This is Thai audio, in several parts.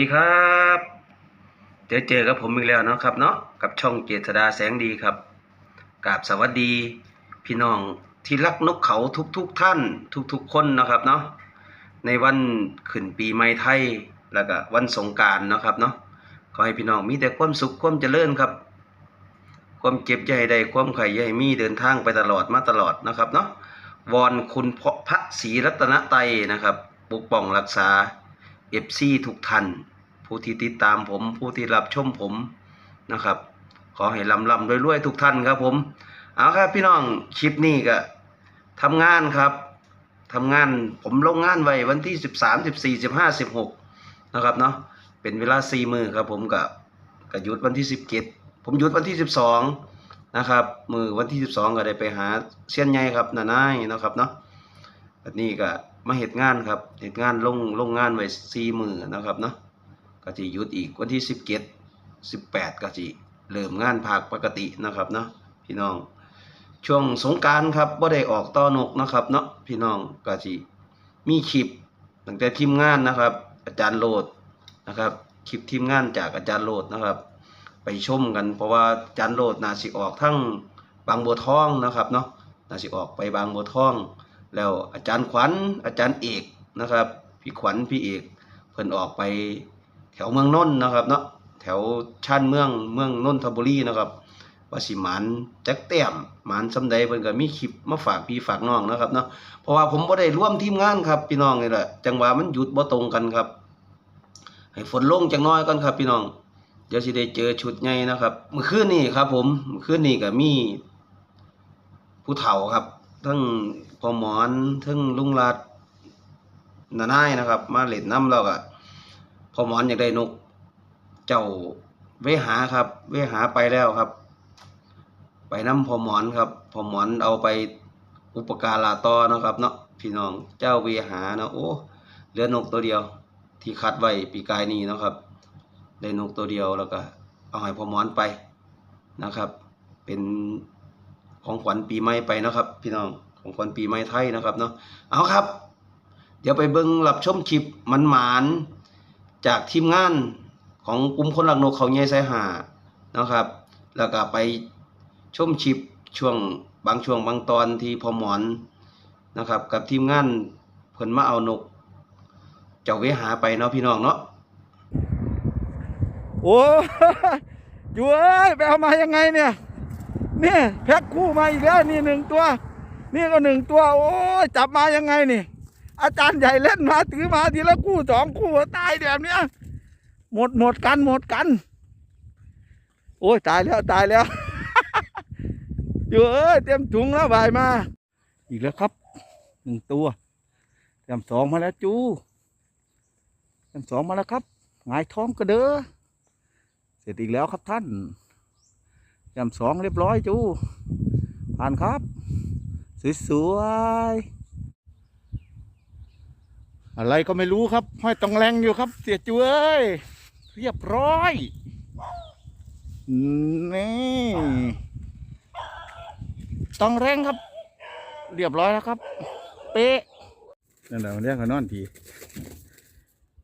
วัสดีครับเจอเจอกับผมอีกแล้วเนาะครับเนาะกับช่องเจษดาแสงดีครับกราบสวัสดี พี่น้องที่รักนกเขาทุกๆทท่าน ทุกๆคนนะครับเนาะในวันขึ้นปีใหม่ไทยแล้วก็วันสงการนาะครับเนาะขอให้พี่น้องมีแต่ความสุขความเจริญครับ ความเจ็บอย่ใดความไข่อย่าให้มีเดินทางไปตลอดมาตลอดนะครับเนาะวอนคุณพระศรีรัตนไตยนะครับปกป้องรักษาเอฟซีทุกท่าน ผู้ที่ติดตามผม ผู้ที่รับชมผมนะครับ ขอให้ลำลำรวยๆทุกท่านครับผมเอาครับพี่น้องคลิปนี้ก็ทำงานครับทำงานผมลงงานไว้วันที่สิบสามสิบสี่สิบห้าสิบหกนะครับเนาะเป็นเวลาสี่มือครับผมกับกับหยุดวันที่สิบเจ็ดผมหยุดวันที่สิบสองนะครับ มือวันที่สิบสองก็ได้ไปหาเสี้ยนใหญ่ครับนานายนะครับเนาะอันนี้ก็มาเหตุงานครับเหตุงานลงลงงานไว้สี่มือนะครับเนาะ ก็จะหยุดอีกวันที่สิบเจ็ดสิบแปดก็จะเริ่มงานภาคปกตินะครับเนาะพี่น้อง ช่วงสงการครับบ่ได้ออกต่อนกนะครับเนาะพี่น้องก็จะมีคลิปตั้งแต่ทีมงานนะครับ อาจารย์โลดนะครับคลิปทีมงานจากอาจารย์โลดนะครับ ไปชมกันเพราะว่าอาจารย์โลดนาสิออกทั้งบางบัวทองนะครับเนาะนาสิออกไปบางบัวทอง แล้วอาจารย์ขวัญอาจารย์เอกนะครับ พี่ขวัญพี่เอกเพิ่นออกไป แถวเมืองนนท์นะครับเนาะแถวชานเมืองเมืองนนทบุรีนะครับว่าสิหมานแจักแต้มหมานสำใดเพิ่นก็มีคลิปมาฝากพี่ฝากน้องนะครับเนาะเพราะว่าผมบ่ได้ร่วมทีมงานครับพี่น้องนี่แหละจังหวะมันหยุดบ่ตรงกันครับ ให้ฝนลงจังน้อยก่อนครับ พี่น้องเดี๋ยวสิได้เจอชุดใหญ่นะครับเมื่อคืนนี้ครับ ผมเมื่อคืนนี้ก็มี ผู้เฒ่าครับ ทั้งพ่อหมอนทั้งลุงรัดนานายนะครับ มาเล่นน้ำเราก็ พอหมอนอยากได้นก เจ้าเวหาครับ เวหาไปแล้วครับ ไปน้ำพอหมอนครับ พอหมอนเอาไปอุปการะต่อนะครับ เนาะพี่น้องเจ้าเวหาเนาะโอ้เหลือนกตัวเดียว ที่คัดไว้ปีกายนี้นะครับได้นกตัวเดียวแล้วก็ เอาให้พอหมอนไปนะครับ เป็นของขวัญปีใหม่ไปนะครับ พี่น้องของขวัญปีใหม่ไทยนะครับเนาะเอาครับ เดี๋ยวไปเบิ่งรับชมคลิปมันหมาน จากทีมงานของกลุ่มคนรักนกเขาใหญ่สายหานะครับ แล้วก็ไปชมคลิปช่วงบางช่วงบางตอนที่พอหมอนนะครับ กับทีมงานเพิ่นมาเอานก เจ้าเวหาไปเนาะพี่น้องเนาะโอ้ยอยู่เอ้ยไปเอามายังไงเนี่ยนี่แพ็คคู่มาอีกแล้วนี่หนึ่งตัว นี่ก็หนึ่งตัว โอ้ยจับมายังไงนี่ อาจารย์ใหญ่เล่นมาถือมาทีละคู่สองคู่ตายแบบเนี้ยหมดหมดกันหมดกัน โอ้ยตายแล้วตายแล้วอยู่เอ้ยเตรียมถุงแล้วบายมา อีกแล้วครับหนึ่งตัวเตรียมสองมาแล้วจูเตรียมสองมาแล้วครับหงายท้องกระเด้อเสร็จอีกแล้วครับท่านยำสองเรียบร้อยจูผ่านครับ สวยๆ อะไรก็ไม่รู้ครับห้อยตองแรงอยู่ครับ เสียจูเอ้ยเรียบร้อย นี่ตองแรงครับ เรียบร้อยแล้วครับ เป๊ะนั่นแหละมันเรียกกันนอนที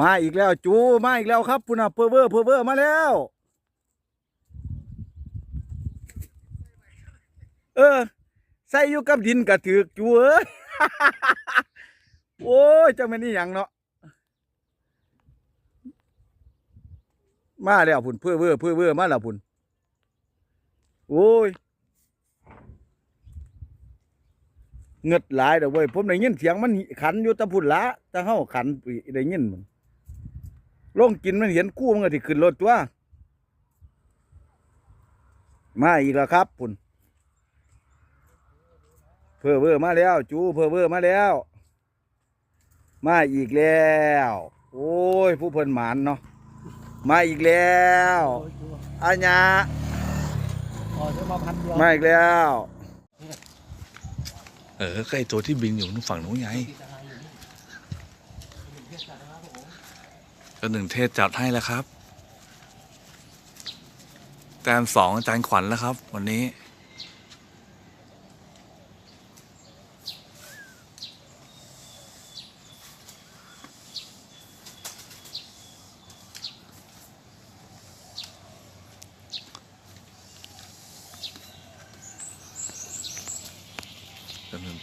มาอีกแล้วจูมาอีกแล้วครับพุ่นอะเพอเวอร์เพอเวอร์มาแล้ว เออ ใส่อยู่กับดินกระถือกจูเอ้ย โอ้ยเจ้าแม่นนี่ยังเนาะมาแล้วพุ่นเพื่อเวอร์เพื่อเวอร์มาแล้วพุ่นโอ้ยเงึดหลายเด้อเว้ยผมได้ยินเสียงมันขันอยู่ตะพุ่นละตะเฮาขันได้ยินมันลงกินมันเห็นกู้มันก็ที่ขึ้นรถตัวมาอีกแล้วครับปุ่นเพื่อเวอร์มาแล้ว จูเพื่อเวอร์มาแล้ว มาอีกแล้ว โอ้ย ผู้เพิ่นหมานเนาะมาอีกแล้วอาญาอ๋อซื้อมาพันเดียวมาอีกแล้ว เออก็ไอตัวที่บินอยู่นู่นฝั่งนู้นไงก็หนึ่งเทศจัดให้แล้วครับ แต้มสองอาจารย์ขวัญแล้วครับ วันนี้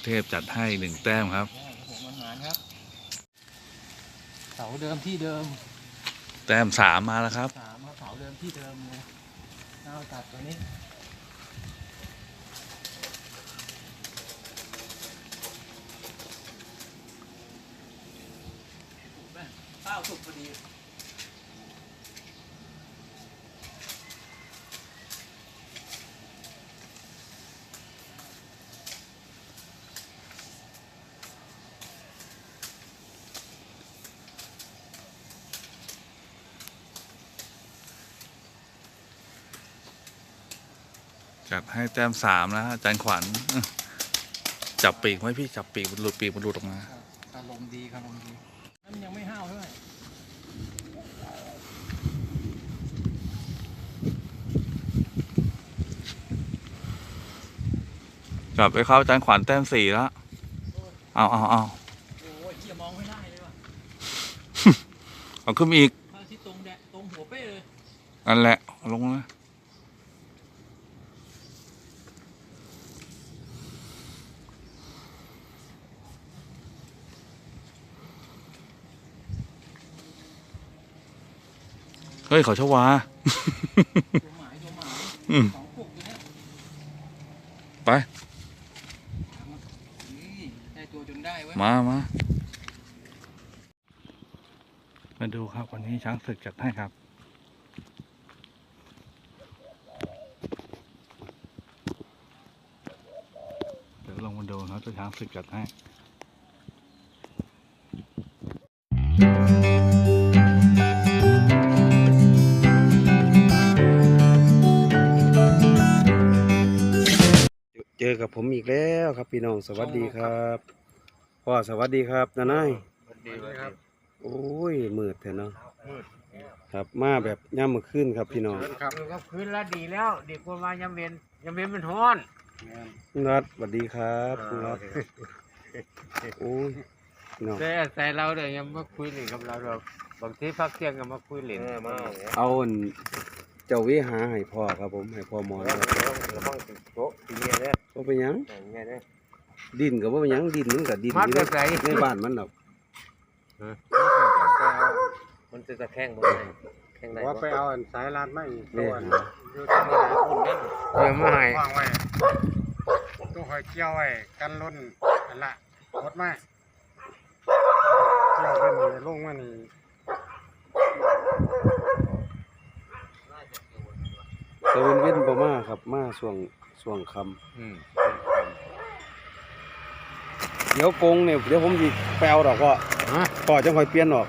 เทพจัดให้หนึ่งแต้มครับผมมันหมานครับ เสาเดิมที่เดิม แต้มสามมาแล้วครับสามเสาเดิมที่เดิมเลยเอาตัดตัวนี้ข้าวสุกพอดี จัดให้แต้มสามนะอาจารย์ขวัญอื้อจับปีกไว้พี่จับปีกมันหลุดปีกมันหลุดออกมาอารมณ์ดีอารมณ์ดีนั่นยังไม่ห้าวเท่าไหร่จับไปเข้าอาจารย์ขวัญแต้มสี่แล้วเอาเอาเอาโอ้ยเฮียมองไม่ได้เลยว่ะเอาขึ้นมาอีกพระอาทิตย์ตรงแดดตรงหัวเป้เลยนั่นแหละเอาลงนะ ฮ้ยเขาชวาตัวหมายตัวหมายอืมสองปุกตัวเนี้ยไปนี่ได้ตัวจนได้เว้ยมามามาดูครับ วันนี้ช้างศึกจัดให้ครับเดี๋ยวลงมาดูครับตัวช้างศึกจัดให้ อกับผมอีกแล้วครับพี่น้องสวัสดีครับพ่อสวัสดีครับนานายดีครับโอ้ยมืดแท้เนาะครับมาแบบย่ำมือขึ้นครับพี่น้องครับก็คืนละดีแล้วดีกว่ามายังเวียนยังเวียนมันฮ้อนคุณรัฐสวัสดีครับคุณรัฐโอ้ยพี่น้องแต่แต่เราเดี๋ยวยังมาคุยเล่นกับเราดอกบางทีพักเที่ยงก็มาคุยเล่นมาเอาอัน เจ้าวิหาให้พ่อครับผมให้พ่อหมอนครับเราต้องโต๊ะทีนี้เนี่ยบ่เป็นหยังอย่างเงี้ยเนี่ยดินก็บ่เป็นหยังดินมันก็ดินมาอยู่แต่ในใส่ในบ้านมันดอกมันจะตะแคงบ่ได้แข้งไหนว่าไปเอาอันสายลาดไม่แม่ตัวหาอยู่ที่นี่นะคุณนั่นเออมาให้ วางไว้ตัวคอยเกี่ยวไว้กันล้นอันละรถมาเกี่ยวเป็นนี่ลงมานี่ แต่เว้นเว้นบ่มาครับ มาช่วงช่วงค่ำอืมเดี๋ยวกงเนี่ยเดี๋ยวผมสิไปเอาดอกพ่อฮะพ่อจังค่อยเปลี่ยนออก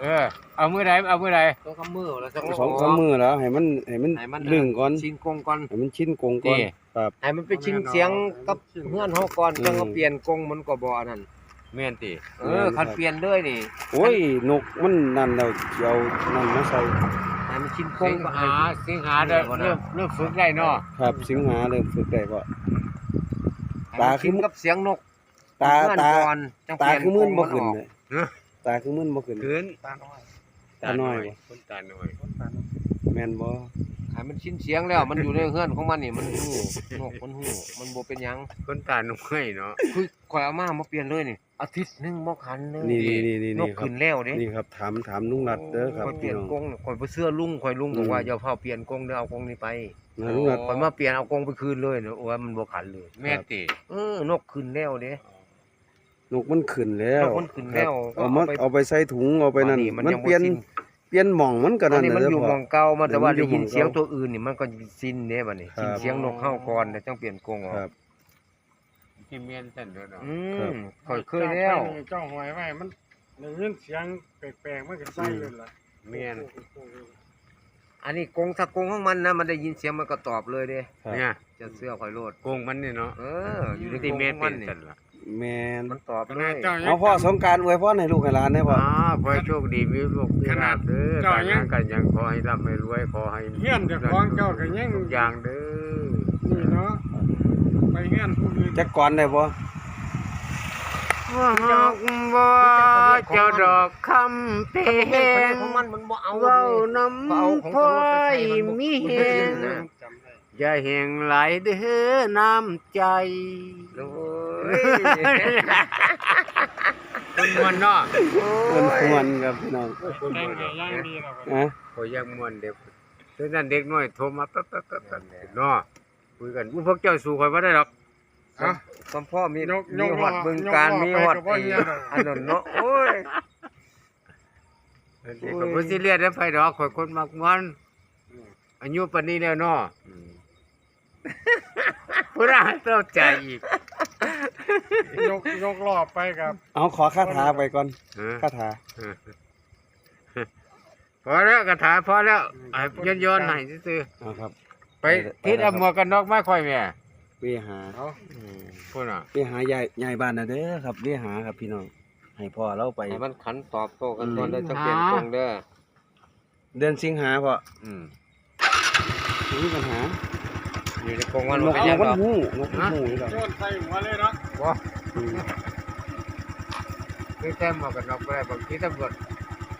เออ เอามือใดเอามือใดต้องคำมือแล้วต้องสองสามมื้อแล้วให้มันให้มันให้มัน ลึงก่อนชินกงก่อนให้มันชินกงก่อน นี่ครับให้มันไปชินเสียงกับเฮือนเฮาก่อนอืมจังก็เปลี่ยนกงมันก็บ่อันนั้นแม่นติเอแม่อนครัคับนเปลี่ยนเลยนี่ โอ้ยนกมันนั่นแล้วสิเอานั่นมาใส่ ให้มันชินกงหา สิงหาได้เริ่มเริ่มฝึกได้เนาะครับสิงหาเริ่มฝึกได้พ่อตาให้มันคือ ชินกับเสียงนกตาเฮือนตาก่อนจังตาเปลี่ยนคือมึนบ่กขึ้นงเลยฮะตาคือมึนบ่ขึ้นขึ้นตาน้อยตาน้อยบ่ คนตาน้อยคนตาน้อยแม่นบ่ ให้มันชินเสียงแล้ว มันอยู่ในเฮือนของมันนี่มันฮู้นกมันฮู้มันบ่เป็นหยังคนตาน้อยเนาะ คือข่อยเอามามาเปลี่ยนเลยนี่อาทิตย์หนึงบ่คันเลยนี่นี่นี่นี่นนี่กครับขึ้นแล้วเด้นี่ครับถามถามลุงรัดเด้อครับข่อยเปพี่ลี่ยนน้องกงข่อยไปเสื้อลุงข่อยลุงบอกอืมว่าอย่าเผาเปลี่ยนกงเด้อเอากงนี้ไปนะลุงรัด ข่อยมาเปลี่ยนเอากงไปคืนเลยเนอะว่ามันบ่ขันเลย แม่นติเออนกขึ้นแล้วเด้ นกมันขึ้นแล้วนกมันขึ้นแล้วครับเอามาก็เอาไป เอาไปใส่ถุงเอาไปนั่น มันมันยังบ่เปลี่ยนสิ้นเปลี่ยนหม่องมันก็อันั่นนนี้มันแหละอยู่พ่หมองเก่ามาแต่ว่ามันอยู่ได้ยินหม้องเก่าเสียงตัวอื่นนี่มันก็สิ้นเด้บัดนี้ครับสิ้นเสียงนกเข้าก่อนแต่จังเปลี่ยนกงออกครับ ที่เมียนสั่นเด้อเนาะอืครับมข่อยเคยแล้ว เจ้าหอยไว้มันได้ยินเสียงแปลกๆมันก็ใส่เลยล่ะแม่นอันนี้กงถ้ากงของมันนะมันได้ยินเสียงมันก็ตอบเลยเด้ครับ เนี่ยจะเสื้อข่อยโลด โกงมันนี่เนาะเออ อยู่ในกที่งเมียขนองเป็มันนนี่สั่นล่ะ แม่นมันตอบขเลนาดยเจ้ายังเอาพ่อสงกรารอวยพรให้ลูกให้หลานได้พ่อ อ่าขอให้โชคดีมีลูกมีหลานเด้อเจ้าการยังงานการยังขอให้ร่ำให้รวยขอให้เฮียนเจ้าของเจ้าก็ยัง ทุกอย่างเด้อนี่เนาะไปเฮียนผู้อื่นจักก่อนได้บ่ว่าหากว่าเจ้าดอกคำเพลงของมันมันบ่เอาเว้าดิน้ำพลอยมีเห็นจำได้ อย่าแห่งไหลเด้อน้ำใจ โอ้ยคนมวนเนาะมันควรครับพี่น้องแต่งให้ย่างดีแล้วนะโอ้ยยังมวนเด็กฉะนั้นเด็กน้อยโทรมาปั๊บปั๊บปั๊บปั๊บเนาะคุยกันอู้พวกเจ้าสู่ข่อยบ่ได้หรอกอะสมพ่อมียกมียกฮอดล้อบึงการยกล้อมีไปฮอดก็บ่ไอ้เฮียดอกอันนั้นเนาะโอ้ยเด็กก็บ่สิเรียนได้ไผดอกข่อยคนมักมันอายุปานนี้แล้วเนาะ ผู้ราเต้าใจอีกยกยกล้อไปกับเอาขอคาถาไปก่อนเออคาถาพอแล้วกระถาพอแล้วไอ้ย้อนย้อนๆให้ซื่อเอาครับๆไปทิศเอาหมวกกันน็อกมาค่อยแม่เวหาเอาพุ่นน่ะเวหายายยายบ้านนะเด้อครับเวหาครับพี่น้องให้พ่อเราไปให้มันขันตอบโต้กันอืมตอนได้จะเปลี่ยนตรงเด้อเดือนสิงหาพ่ออืมมีปัญหา อยู่ในกรงมันนบ่กเป็นหนยักงมันดอกหูนกมันหูนี่ดอกโยนใส่หัวเลยเนาะบ่อืมคือแต้มหมวกกันน็อกบ่ได้บางทีตำรวจ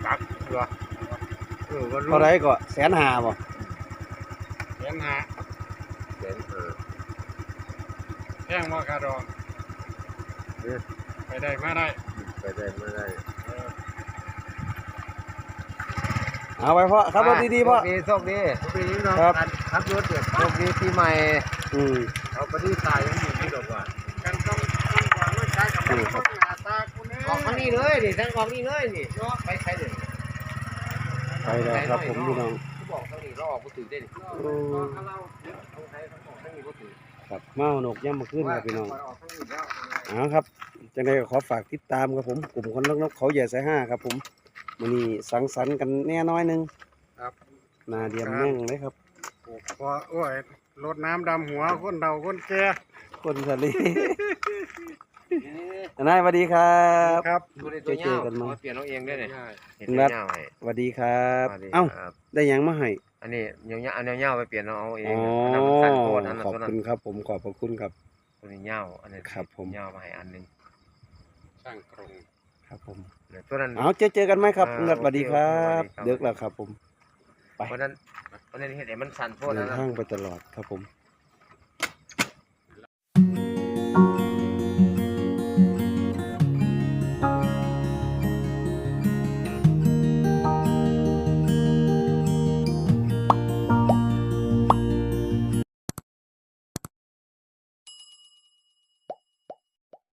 จับตัวเออบ่รู้เท่าไรก็แสนหาบ่เห็นหาเสียงเออแท่งมากระดองไปได้มาได้ไปได้บ่ได้เอาไปพ่อขับรถดีๆพ่อโชคดีโชคดีโชคดีเนาะครับ ขับรถเดี๋ยวโชคดีปีใหม่อืมเอาไปที่ตายยังอยู่ที่ดอกว่ากันต้องต้องวางไว้ใช้กับมันต้องหน้าตากูเนี่ยออกทางนี้เลยนี่ทางออกนี่เลยนี่ไปใช้เลยไปแล้วครับผมพี่น้องเขาบอกทางนี้เราออกบ่ถือได้นี่อืมเอาใช้ทางออกทางนี้บ่ถือครับมาเอานกย่ำมาขึ้นครับพี่น้องออกทางนี้แล้วเอาครับจังไดก็ขอฝากติดตามครับผมกลุ่มคนรักนกเขาใหญ่สายห้าครับผมมื้อนี้สังสรรค์กันแน่น้อยหนึงครับนาเดียมแม่งเลยครับ พอโอ้ยรดน้ำดำหัวคนเฒ่าคนแก่คนทะเลนายสวัสดีครับครับดูในตัวเจอกันมั้งเปลี่ยนเอาเองได้เนี่ยเห็นนัดเงาให้ สวัสดีครับ สวัสดีเอ้าครับได้หยังมาให้อันนี้เงาๆอันเงาๆไปเปลี่ยนเอาเองอ๋ออันนั้นมันสั้นโคตรอันนั้นขอบตัวนั้คุนณครับ ผมขอบพระคุณครับ ตัวนี้เงาอันนี้ครับผม เงามาให้อันหนึงช่างกรงครับผม เนี่ยตัวนั้น เอาเจอเจอกันไหมครับอ่าคุณนัดสวัสดีครับ โอเคครับ เด็กแล้วครับผม ไป เพราะนั้น เพราะนั้นเห็นไอ้มันสั่นโคตรเดิอันนนั้นทางไปตลอดครับผม